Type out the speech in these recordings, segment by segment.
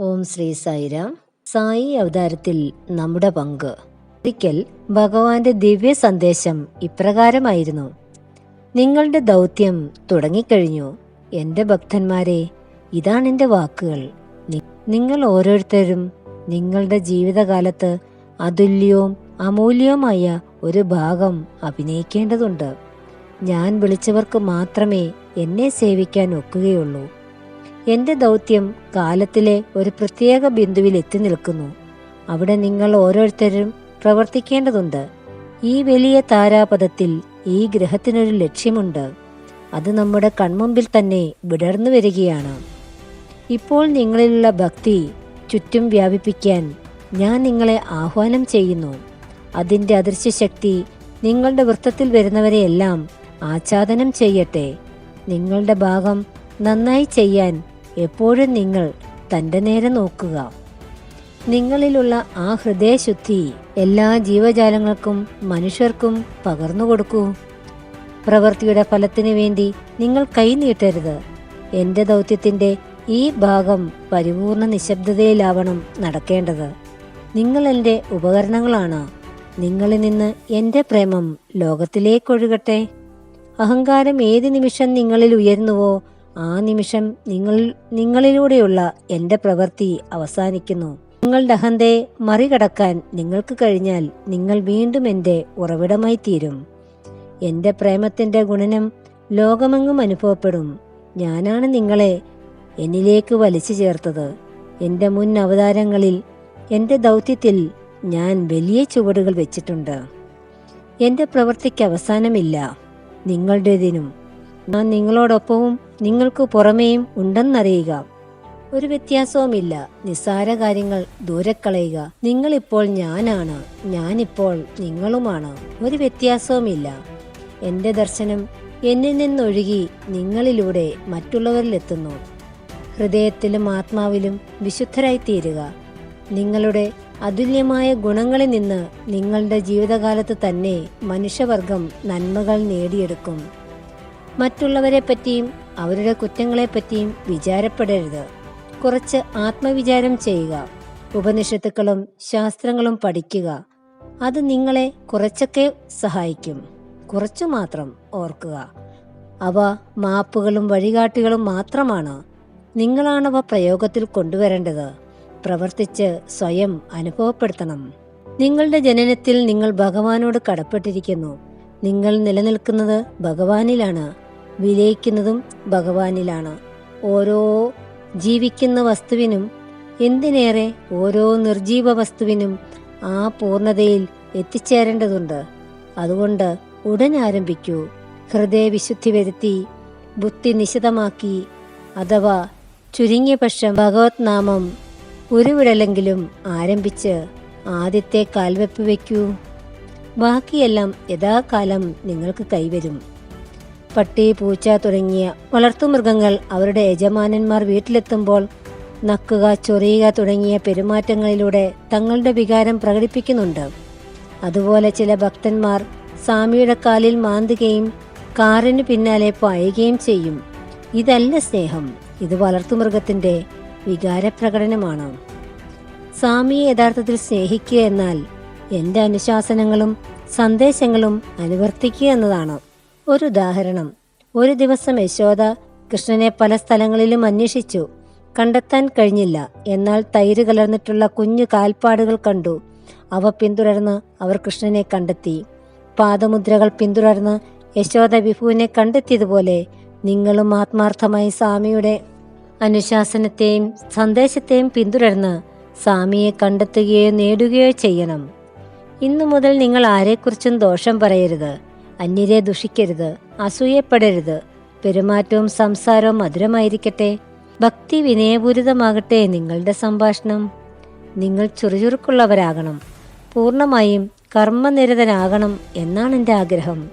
ഓം ശ്രീ സായിരാം. സായി അവതാരത്തിൽ നമ്മുടെ പങ്ക്. ഒരിക്കൽ ഭഗവാന്റെ ദിവ്യ സന്ദേശം ഇപ്രകാരമായിരുന്നു. നിങ്ങളുടെ ദൗത്യം തുടങ്ങിക്കഴിഞ്ഞു. എന്റെ ഭക്തന്മാരെ ഇതാണ് എന്റെ വാക്കുകൾ. നിങ്ങൾ ഓരോരുത്തരും നിങ്ങളുടെ ജീവിതകാലത്ത് അതുല്യവും അമൂല്യവുമായ ഒരു ഭാഗം അഭിനയിക്കേണ്ടതുണ്ട്. ഞാൻ വിളിച്ചവർക്ക് മാത്രമേ എന്നെ സേവിക്കാൻ ഒക്കുകയുള്ളൂ. എന്റെ ദൗത്യം കാലത്തിലെ ഒരു പ്രത്യേക ബിന്ദുവിൽ എത്തി നിൽക്കുന്നു. അവിടെ നിങ്ങൾ ഓരോരുത്തരും പ്രവർത്തിക്കേണ്ടതുണ്ട്. ഈ വലിയ താരാപഥത്തിൽ ഈ ഗ്രഹത്തിനൊരു ലക്ഷ്യമുണ്ട്. അത് നമ്മുടെ കൺമുമ്പിൽ തന്നെ വിടർന്നു വരികയാണ്. ഇപ്പോൾ നിങ്ങളിലുള്ള ഭക്തി ചുറ്റും വ്യാപിപ്പിക്കാൻ ഞാൻ നിങ്ങളെ ആഹ്വാനം ചെയ്യുന്നു. അതിന്റെ അദൃശ്യശക്തി നിങ്ങളുടെ വൃത്തത്തിൽ വരുന്നവരെയെല്ലാം ആച്ഛാദനം ചെയ്യട്ടെ. നിങ്ങളുടെ ഭാഗം നന്നായി ചെയ്യാൻ എപ്പോഴും നിങ്ങൾ തന്റെ നേരെ നോക്കുക. നിങ്ങളിലുള്ള ആ ഹൃദയശുദ്ധി എല്ലാ ജീവജാലങ്ങൾക്കും മനുഷ്യർക്കും പകർന്നു കൊടുക്കൂ. പ്രവൃത്തിയുടെ ഫലത്തിനു വേണ്ടി നിങ്ങൾ കൈനീട്ടരുത് എന്റെ ദൗത്യത്തിന്റെ ഈ ഭാഗം പരിപൂർണ നിശബ്ദതയിലാവണം നടക്കേണ്ടത്. നിങ്ങൾ എന്റെ ഉപകരണങ്ങളാണ്. നിങ്ങളിൽ നിന്ന് എന്റെ പ്രേമം ലോകത്തിലേക്കൊഴുകട്ടെ അഹങ്കാരം ഏത് നിമിഷം നിങ്ങളിൽ ഉയരുന്നുവോ ആ നിമിഷം നിങ്ങൾ നിങ്ങളിലൂടെയുള്ള എന്റെ പ്രവൃത്തി അവസാനിക്കുന്നു. നിങ്ങളുടെ അഹന്തയെ മറികടക്കാൻ നിങ്ങൾക്ക് കഴിഞ്ഞാൽ നിങ്ങൾ വീണ്ടും എന്റെ ഉറവിടമായി തീരും. എന്റെ പ്രേമത്തിന്റെ ഗുണനം ലോകമെങ്ങും അനുഭവപ്പെടും. ഞാനാണ് നിങ്ങളെ എന്നിലേക്ക് വലിച്ചു ചേർത്തത്. എന്റെ മുൻ അവതാരങ്ങളിൽ എന്റെ ദൗത്യത്തിൽ ഞാൻ വലിയ ചുവടുകൾ വെച്ചിട്ടുണ്ട്. എന്റെ പ്രവൃത്തിക്ക് അവസാനമില്ല. നിങ്ങളുടേതിനും ഞാൻ നിങ്ങളോടൊപ്പവും നിങ്ങൾക്ക് പുറമേയും ഉണ്ടെന്നറിയുക. ഒരു വ്യത്യാസവുമില്ല. നിസ്സാര കാര്യങ്ങൾ ദൂരക്കളയുക. കളയുക നിങ്ങളിപ്പോൾ ഞാനാണ്. ഞാനിപ്പോൾ നിങ്ങളുമാണ്. ഒരു വ്യത്യാസവുമില്ല. എന്റെ ദർശനം എന്നിൽ നിന്നൊഴുകി നിങ്ങളിലൂടെ മറ്റുള്ളവരിലെത്തുന്നു. ഹൃദയത്തിലും ആത്മാവിലും വിശുദ്ധരായിത്തീരുക. നിങ്ങളുടെ അതുല്യമായ ഗുണങ്ങളിൽ നിന്ന് നിങ്ങളുടെ ജീവിതകാലത്ത് തന്നെ മനുഷ്യവർഗം നന്മകൾ നേടിയെടുക്കും. മറ്റുള്ളവരെ പറ്റിയും അവരുടെ കുറ്റങ്ങളെപ്പറ്റിയും വിചാരപ്പെടരുത്. കുറച്ച് ആത്മവിചാരം ചെയ്യുക. ഉപനിഷത്തുക്കളും ശാസ്ത്രങ്ങളും പഠിക്കുക. അത് നിങ്ങളെ കുറച്ചൊക്കെ സഹായിക്കും. കുറച്ചു മാത്രം ഓർക്കുക. അവ മാപ്പുകളും വഴികാട്ടികളും മാത്രമാണ്. നിങ്ങളാണവ പ്രയോഗത്തിൽ കൊണ്ടുവരേണ്ടത്. പ്രവർത്തിച്ച് സ്വയം അനുഭവപ്പെടുത്തണം. നിങ്ങളുടെ ജനനത്തിൽ നിങ്ങൾ ഭഗവാനോട് കടപ്പെട്ടിരിക്കുന്നു. നിങ്ങൾ നിലനിൽക്കുന്നത് ഭഗവാനിലാണ്. വിലയിക്കുന്നതും ഭഗവാനിലാണ്. ഓരോ ജീവിക്കുന്ന വസ്തുവിനും എന്തിനേറെ ഓരോ നിർജീവ വസ്തുവിനും ആ പൂർണതയിൽ എത്തിച്ചേരേണ്ടതുണ്ട്. അതുകൊണ്ട് ഉടൻ ആരംഭിക്കൂ. ഹൃദയവിശുദ്ധി വരുത്തി ബുദ്ധി നിശിതമാക്കി അഥവാ ചുരുങ്ങിയ പക്ഷം ഭഗവത് നാമം ഉരുവിടലെങ്കിലും ആരംഭിച്ച് ആദ്യത്തെ കാൽവെപ്പ് വയ്ക്കൂ. ബാക്കിയെല്ലാം യഥാകാലം നിങ്ങൾക്ക് കൈവരും. പട്ടി പൂച്ച തുടങ്ങിയ വളർത്തുമൃഗങ്ങൾ അവരുടെ യജമാനന്മാർ വീട്ടിലെത്തുമ്പോൾ നക്കുക ചൊറിയുക തുടങ്ങിയ പെരുമാറ്റങ്ങളിലൂടെ തങ്ങളുടെ വികാരം പ്രകടിപ്പിക്കുന്നുണ്ട്. അതുപോലെ ചില ഭക്തന്മാർ സ്വാമിയുടെ കാലിൽ മാന്തുകയും കാറിന് പിന്നാലെ പായുകയും ചെയ്യും. ഇതല്ല സ്നേഹം ഇത് വളർത്തുമൃഗത്തിന്റെ വികാരപ്രകടനമാണ്. സ്വാമിയെ യഥാർത്ഥത്തിൽ സ്നേഹിക്കുക എന്നാൽ എന്റെ അനുശാസനങ്ങളും സന്ദേശങ്ങളും അനുവർത്തിക്കുക എന്നതാണ്. ഒരു ഉദാഹരണം. ഒരു ദിവസം യശോദ കൃഷ്ണനെ പല സ്ഥലങ്ങളിലും അന്വേഷിച്ചു. കണ്ടെത്താൻ കഴിഞ്ഞില്ല. എന്നാൽ തൈര് കലർന്നിട്ടുള്ള കുഞ്ഞു കാൽപ്പാടുകൾ കണ്ടു. അവ പിന്തുടർന്ന് അവർ കൃഷ്ണനെ കണ്ടെത്തി. പാദമുദ്രകൾ പിന്തുടർന്ന് യശോദ വിഭുവിനെ കണ്ടെത്തിയതുപോലെ നിങ്ങളും ആത്മാർത്ഥമായി സ്വാമിയുടെ അനുശാസനത്തെയും സന്ദേശത്തെയും പിന്തുടർന്ന് സ്വാമിയെ കണ്ടെത്തുകയോ നേടുകയോ ചെയ്യണം. ഇന്നു മുതൽ നിങ്ങൾ ആരെക്കുറിച്ചും ദോഷം പറയരുത്. അന്യരെ ദുഷിക്കരുത് അസൂയപ്പെടരുത്. പെരുമാറ്റവും സംസാരവും മധുരമായിരിക്കട്ടെ. ഭക്തി വിനയപൂരിതമാകട്ടെ നിങ്ങളുടെ സംഭാഷണം. നിങ്ങൾ ചുറുചുറുക്കുള്ളവരാകണം. പൂർണമായും കർമ്മനിരതനാകണം എന്നാണ് എന്റെ ആഗ്രഹം.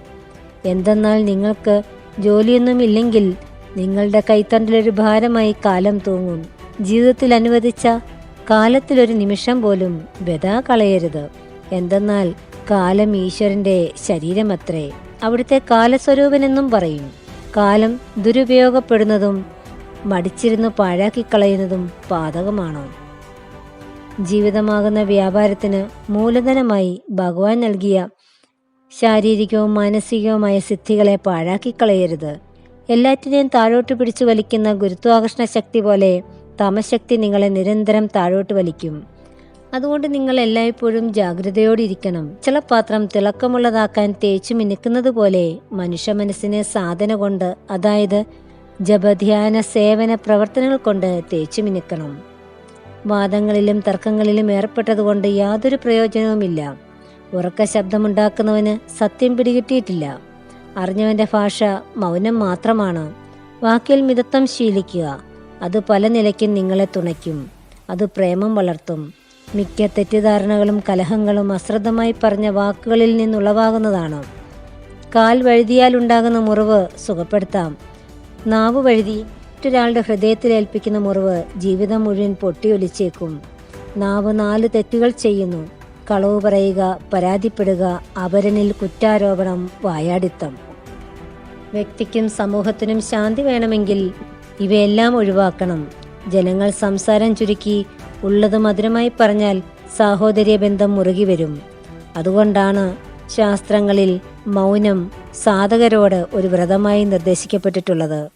എന്തെന്നാൽ നിങ്ങൾക്ക് ജോലിയൊന്നുമില്ലെങ്കിൽ നിങ്ങളുടെ കൈത്തണ്ടിലൊരു ഭാരമായി കാലം തൂങ്ങും. ജീവിതത്തിൽ അനുവദിച്ച കാലത്തിലൊരു നിമിഷം പോലും വ്യഥാ കളയരുത്. എന്തെന്നാൽ കാലം ഈശ്വരന്റെ ശരീരമത്രേ. അവിടുത്തെ കാലസ്വരൂപനെന്നും പറയും. കാലം ദുരുപയോഗപ്പെടുന്നതും മടിച്ചിരുന്ന് പാഴാക്കിക്കളയുന്നതും പാതകമാണോ? ജീവിതമാകുന്ന വ്യാപാരത്തിന് മൂലധനമായി ഭഗവാൻ നൽകിയ ശാരീരികവും മാനസികവുമായ സിദ്ധികളെ പാഴാക്കിക്കളയരുത്. എല്ലാറ്റിനെയും താഴോട്ട് പിടിച്ചു വലിക്കുന്ന ഗുരുത്വാകർഷണ ശക്തി പോലെ തമശക്തി നിങ്ങളെ നിരന്തരം താഴോട്ട് വലിക്കും. അതുകൊണ്ട് നിങ്ങൾ എല്ലായ്പ്പോഴും ജാഗ്രതയോടിരിക്കണം. പാത്രം തിളക്കമുള്ളതാക്കാൻ തേച്ചു മിനുക്കുന്നത് പോലെ മനുഷ്യ മനസ്സിനെ സാധന കൊണ്ട് അതായത് ജപധ്യാന സേവന പ്രവർത്തനങ്ങൾ കൊണ്ട് തേച്ചു മിനുക്കണം. വാദങ്ങളിലും തർക്കങ്ങളിലും ഏർപ്പെട്ടതുകൊണ്ട് യാതൊരു പ്രയോജനവുമില്ല. ഉറക്ക ശബ്ദമുണ്ടാക്കുന്നവന് സത്യം പിടികിട്ടിയിട്ടില്ല. അറിഞ്ഞവന്റെ ഭാഷ മൗനം മാത്രമാണ്. വാക്കിൽ മിതത്വം ശീലിക്കുക. അത് പല നിലയ്ക്കും നിങ്ങളെ തുണയ്ക്കും. അത് പ്രേമം വളർത്തും. മിക്ക തെറ്റിദ്ധാരണകളും കലഹങ്ങളും അശ്രദ്ധമായി പറഞ്ഞ വാക്കുകളിൽ നിന്നുളവാകുന്നതാണ്. കാൽ വഴുതിയാലുണ്ടാകുന്ന മുറിവ് സുഖപ്പെടുത്താം. നാവ് വഴുതി മറ്റൊരാളുടെ ഹൃദയത്തിൽ ഏൽപ്പിക്കുന്ന മുറിവ് ജീവിതം മുഴുവൻ പൊട്ടിയൊലിച്ചേക്കും. നാവ് നാല് തെറ്റുകൾ ചെയ്യുന്നു. കളവ് പറയുക പരാതിപ്പെടുക അപരനിൽ കുറ്റാരോപണം വായാടിത്തം. വ്യക്തിക്കും സമൂഹത്തിനും ശാന്തി വേണമെങ്കിൽ ഇവയെല്ലാം ഒഴിവാക്കണം. ജനങ്ങൾ സംസാരം ചുരുക്കി ഉള്ളത് മധുരമായി പറഞ്ഞാൽ സാഹോദര്യ ബന്ധം മുറുകി വരും. അതുകൊണ്ടാണ് ശാസ്ത്രങ്ങളിൽ മൗനം സാധകരോട് ഒരു വ്രതമായി നിർദ്ദേശിക്കപ്പെട്ടിട്ടുള്ളത്.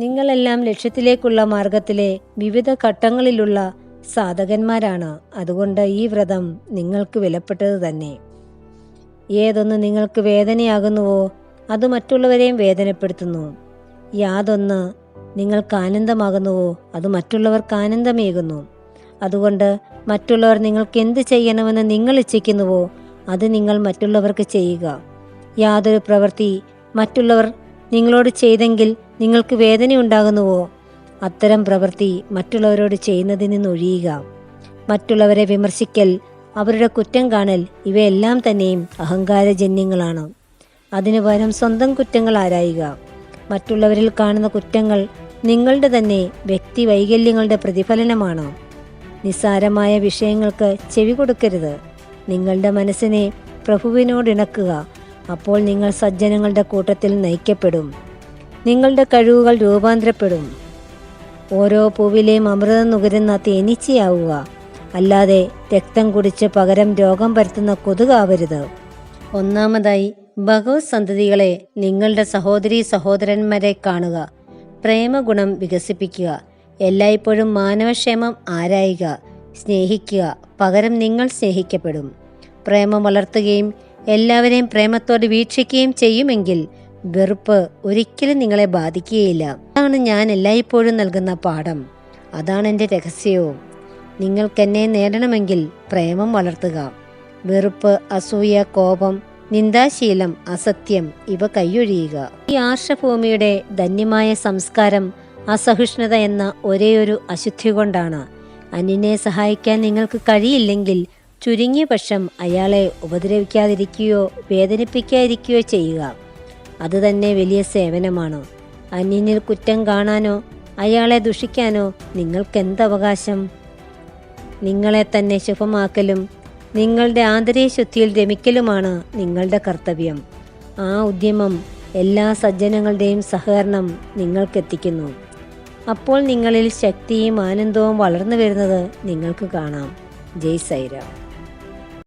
നിങ്ങളെല്ലാം ലക്ഷ്യത്തിലേക്കുള്ള മാർഗത്തിലെ വിവിധ ഘട്ടങ്ങളിലുള്ള സാധകന്മാരാണ്. അതുകൊണ്ട് ഈ വ്രതം നിങ്ങൾക്ക് വിലപ്പെട്ടത് തന്നെ. ഏതൊന്ന് നിങ്ങൾക്ക് വേദനയാകുന്നുവോ അത് മറ്റുള്ളവരെയും വേദനപ്പെടുത്തുന്നു. യാതൊന്ന് നിങ്ങൾക്ക് ആനന്ദമാകുന്നുവോ അത് മറ്റുള്ളവർക്ക് ആനന്ദമേകുന്നു. അതുകൊണ്ട് മറ്റുള്ളവർ നിങ്ങൾക്ക് എന്ത് ചെയ്യണമെന്ന് നിങ്ങൾ ഇച്ഛിക്കുന്നുവോ അത് നിങ്ങൾ മറ്റുള്ളവർക്ക് ചെയ്യുക. യാതൊരു പ്രവൃത്തി മറ്റുള്ളവർ നിങ്ങളോട് ചെയ്തെങ്കിൽ നിങ്ങൾക്ക് വേദനയുണ്ടാകുന്നുവോ അത്തരം പ്രവൃത്തി മറ്റുള്ളവരോട് ചെയ്യുന്നതിൽ നിന്നൊഴിയുക മറ്റുള്ളവരെ വിമർശിക്കൽ അവരുടെ കുറ്റം കാണൽ ഇവയെല്ലാം തന്നെയും അഹങ്കാരജന്യങ്ങളാണ്. അതിനു പകരം സ്വന്തം കുറ്റങ്ങൾ ആരായുക. മറ്റുള്ളവരിൽ കാണുന്ന കുറ്റങ്ങൾ നിങ്ങളുടെ തന്നെ വ്യക്തി വൈകല്യങ്ങളുടെ പ്രതിഫലനമാണ്. നിസ്സാരമായ വിഷയങ്ങൾക്ക് ചെവി കൊടുക്കരുത്. നിങ്ങളുടെ മനസ്സിനെ പ്രഭുവിനോടിണക്കുക. അപ്പോൾ നിങ്ങൾ സജ്ജനങ്ങളുടെ കൂട്ടത്തിൽ നയിക്കപ്പെടും. നിങ്ങളുടെ കഴിവുകൾ രൂപാന്തരപ്പെടും. ഓരോ പൂവിലെയും അമൃതം നുകരുന്ന തേനീച്ചയാവുക. അല്ലാതെ രക്തം കുടിച്ച് പകരം രോഗം പരത്തുന്ന കൊതുകാവരുത്. ഒന്നാമതായി ഭഗവത് സന്തതികളെ നിങ്ങളുടെ സഹോദരി സഹോദരന്മാരെ കാണുക. പ്രേമഗുണം വികസിപ്പിക്കുക. എല്ലായ്പ്പോഴും മാനവക്ഷേമം ആരായുക സ്നേഹിക്കുക പകരം നിങ്ങൾ സ്നേഹിക്കപ്പെടും. പ്രേമം വളർത്തുകയും എല്ലാവരെയും പ്രേമത്തോടെ വീക്ഷിക്കുകയും ചെയ്യുമെങ്കിൽ വെറുപ്പ് ഒരിക്കലും നിങ്ങളെ ബാധിക്കുകയില്ല. അതാണ് ഞാൻ എല്ലായ്പ്പോഴും നൽകുന്ന പാഠം. അതാണ് എന്റെ രഹസ്യവും. നിങ്ങൾക്കെന്നെ നേടണമെങ്കിൽ പ്രേമം വളർത്തുക. വെറുപ്പ് അസൂയ കോപം നിന്ദാശീലം അസത്യം ഇവ കൈയൊഴിയുക. ഈ ആർഷഭൂമിയുടെ ധന്യമായ സംസ്കാരം അസഹിഷ്ണുത എന്ന ഒരേയൊരു അശുദ്ധി കൊണ്ടാണ്. അന്യനെ സഹായിക്കാൻ നിങ്ങൾക്ക് കഴിയില്ലെങ്കിൽ ചുരുങ്ങിയ പക്ഷം അയാളെ ഉപദ്രവിക്കാതിരിക്കുകയോ വേദനിപ്പിക്കാതിരിക്കുകയോ ചെയ്യുക. അതുതന്നെ വലിയ സേവനമാണ്. അന്യനിൽ കുറ്റം കാണാനോ അയാളെ ദുഷിക്കാനോ നിങ്ങൾക്ക് നിങ്ങൾക്കെന്തവകാശം? നിങ്ങളെ തന്നെ ശുഭമാക്കലും നിങ്ങളുടെ ആന്തരിക ശുദ്ധിയിൽ രമിക്കലുമാണ് നിങ്ങളുടെ കർത്തവ്യം. ആ ഉദ്യമം എല്ലാ സജ്ജനങ്ങളുടെയും സഹകരണം നിങ്ങൾക്കെത്തിക്കുന്നു. അപ്പോൾ നിങ്ങളിൽ ശക്തിയും ആനന്ദവും വളർന്നു വരുന്നത് നിങ്ങൾക്ക് കാണാം. ജയ് സൈറാം